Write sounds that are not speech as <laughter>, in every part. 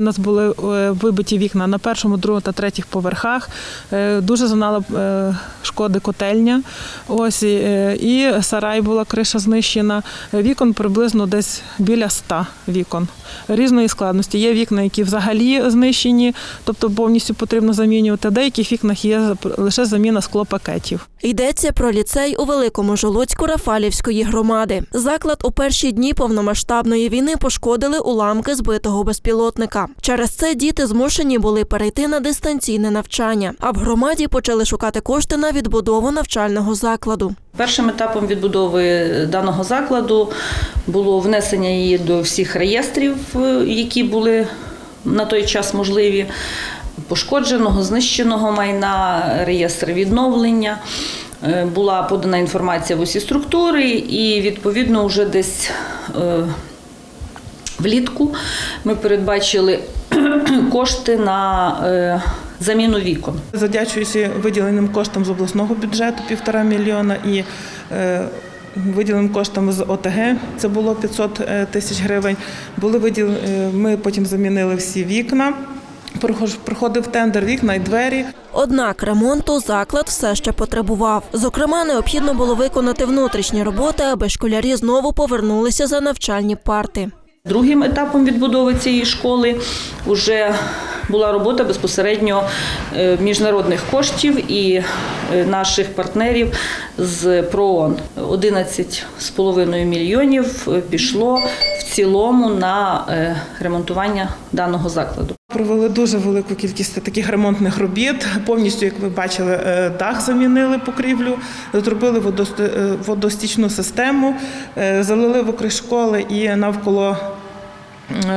У нас були е, вибиті вікна на першому, другому та третіх поверхах. Е, Дуже зазнала е, шкоди котельня. Ось і, сарай була криша знищена. Вікон приблизно десь біля ста вікон різної складності. Є вікна, які взагалі знищені, тобто повністю потрібно замінювати. В деяких вікнах є лише заміна склопакетів. Йдеться про ліцей у Великому Жолоцьку Рафалівської громади. Заклад у перші дні повномасштабної війни пошкодили уламки збитого безпілотника. Через це діти змушені були перейти на дистанційне навчання, а в громаді почали шукати кошти на відбудову навчального закладу. Першим етапом відбудови даного закладу було внесення її до всіх реєстрів, е, які були на той час можливі. Пошкодженого, знищеного майна, реєстр відновлення. Е, Була подана інформація в усі структури, і відповідно вже десь е, влітку ми передбачили <clears throat> кошти на е, заміну вікон. Задячуюся виділеним коштом з обласного бюджету півтора мільйона і е, виділеним коштом з ОТГ, це було 500 е, тисяч гривень. Були виділ... Ми потім замінили всі вікна. Проходив тендер вікна і двері. Однак ремонту заклад все ще потребував. Зокрема, необхідно було виконати внутрішні роботи, аби школярі знову повернулися за навчальні парти. Другим етапом відбудови цієї школи вже була робота безпосередньо е, міжнародних коштів і е, наших партнерів з ПРООН. 11,5 мільйонів е, пішло в цілому на ремонтування даного закладу. Провели дуже велику кількість таких ремонтних робіт. Повністю, як ви бачили, дах замінили покрівлю, зробили водост- водостічну систему, залили вокруг школи і навколо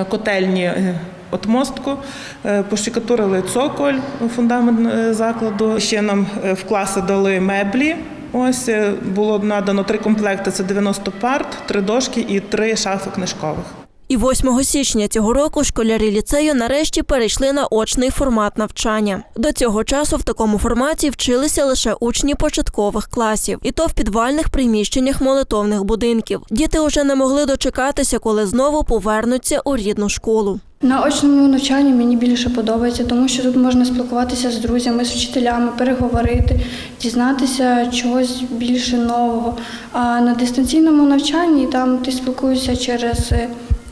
котельні. е, Отмостку, пошикатурили пощекатурили цоколь, фундамент е, закладу. Ще нам е, в класи дали меблі. Ось е, було надано три комплекти: це 90 парт, три дошки і три шафи книжкових. І 8 січня цього року школярі ліцею нарешті перейшли на очний формат навчання. До цього часу в такому форматі вчилися лише учні початкових класів, і то в підвальних приміщеннях молитовних будинків. Діти уже не могли дочекатися, коли знову повернуться у рідну школу. На очному навчанні мені більше подобається, тому що тут можна спілкуватися з друзями, з вчителями, переговорити, дізнатися чогось більше нового. А на дистанційному навчанні там ти спілкуєшся через е,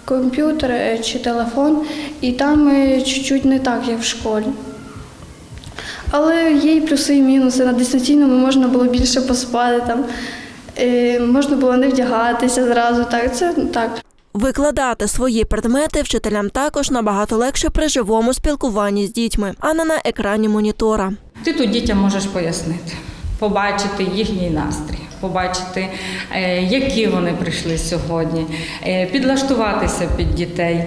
комп'ютер е, чи телефон, і там е, чуть-чуть не так, як в школі. Але є і плюси, і мінуси. На дистанційному можна було більше поспати, там, е, можна було не вдягатися зразу. Так, це так. Викладати свої предмети вчителям також набагато легше при живому спілкуванні з дітьми, а не на екрані монітора. Ти тут дітям можеш пояснити, побачити їхній настрій, побачити, е, які вони прийшли сьогодні, е, підлаштуватися під дітей,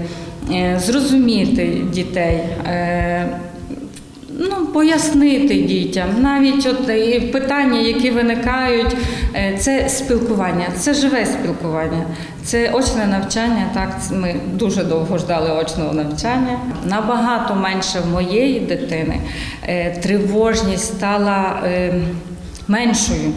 е, зрозуміти дітей. Ну, пояснити дітям, навіть от питання, які виникають, це спілкування, це живе спілкування, це очне навчання. Так, ми дуже довго ждали очного навчання. Набагато менше в моєї дитини тривожність стала меншою,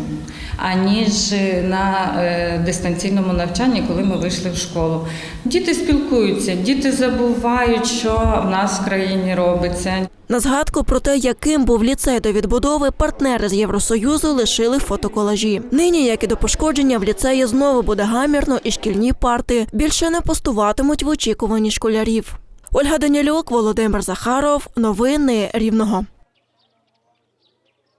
аніж на е, дистанційному навчанні, коли ми вийшли в школу. Діти спілкуються, діти забувають, що в нас в країні робиться. На згадку про те, яким був ліцей до відбудови, партнери з Євросоюзу лишили фотоколажі. Нині, як і до пошкодження, в ліцеї знову буде гамірно і шкільні парти більше не постуватимуть в очікуванні школярів. Ольга Данілюк, Володимир Захаров. Новини Рівного.